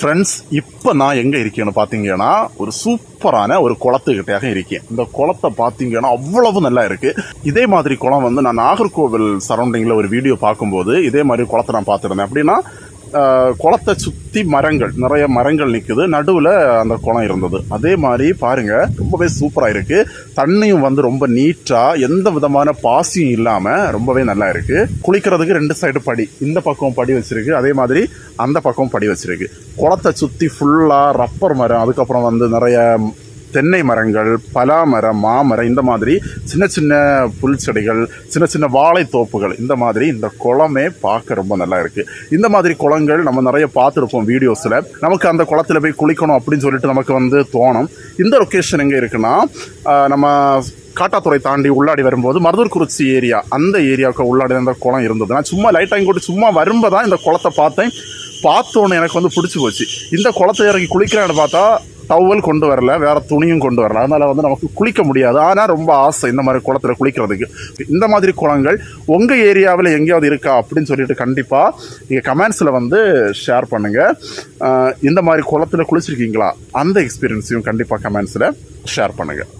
Friends இப்போ நான் எங்கே இருக்கேன்னு பார்த்தீங்கன்னா ஒரு சூப்பரான ஒரு குளத்துக்கிட்டையாக இருக்கேன். இந்த குளத்தை பார்த்தீங்கன்னா அவ்வளவு நல்லா இருக்குது இதே மாதிரி குளம் வந்து நான் நாகர்கோவில் சரௌண்டிங்கில் ஒரு வீடியோ பார்க்கும்போது இதே மாதிரி குளத்தை நான் பார்த்துருந்தேன். அப்படின்னா குளத்தை சுற்றி மரங்கள் நிறைய மரங்கள் நிற்குது நடுவில் அந்த குளம் இருந்தது. அதே மாதிரி பாருங்கள் ரொம்பவே சூப்பராக இருக்குது தண்ணியும் வந்து ரொம்ப நீட்டாக எந்த விதமான பாசியும் இல்லாமல் ரொம்பவே நல்லா இருக்குது குளிக்கிறதுக்கு ரெண்டு சைடு படி. இந்த பக்கம் படி வச்சுருக்கு. அதே மாதிரி அந்த பக்கம் படி வச்சுருக்கு. குளத்தை சுற்றி ஃபுல்லாக ரப்பர் மரம் அதுக்கப்புறம் வந்து நிறைய தென்னை மரங்கள் பலா மரம் மாமரம் இந்த மாதிரி சின்ன சின்ன புல் செடிகள் சின்ன சின்ன வாழைத்தோப்புகள் இந்த மாதிரி இந்த குளமே பார்க்க ரொம்ப நல்லா இருக்குது இந்த மாதிரி குளங்கள் நம்ம நிறைய பார்த்துருப்போம் வீடியோஸில். நமக்கு அந்த குளத்துல போய் குளிக்கணும் அப்படின்னு சொல்லிட்டு நமக்கு வந்து தோணும். இந்த லொக்கேஷன் எங்கே இருக்குன்னா நம்ம காட்டாத்துறை தாண்டி உள்ளாடி வரும்போது மருதூர்குறிச்சி ஏரியா அந்த ஏரியாவுக்கு உள்ளாடி அந்த குளம் இருந்தது. நான் சும்மா லைட்டாக இங்கோட்டு சும்மா வரும்போது தான் இந்த குளத்தை பார்த்தேன். பார்த்தோன்னு எனக்கு வந்து பிடிச்சி போச்சு. இந்த குளத்தை இறங்கி குளிக்கிறான்னு பார்த்தா டவல் கொண்டு வரல வேறு துணியும் கொண்டு வரல. அதனால் வந்து நமக்கு குளிக்க முடியாது. ஆனால் ரொம்ப ஆசை இந்த மாதிரி குளத்துல குளிக்கிறதுக்கு. இந்த மாதிரி குளங்கள் உங்கள் ஏரியாவில் எங்கேயாவது இருக்கா அப்படின்னு சொல்லிட்டு கண்டிப்பாக நீங்கள் கமெண்ட்ஸில் வந்து ஷேர் பண்ணுங்கள் இந்த மாதிரி குளத்தில் குளிச்சிருக்கீங்களா? அந்த எக்ஸ்பீரியன்ஸையும் கண்டிப்பாக கமெண்ட்ஸில் ஷேர் பண்ணுங்கள்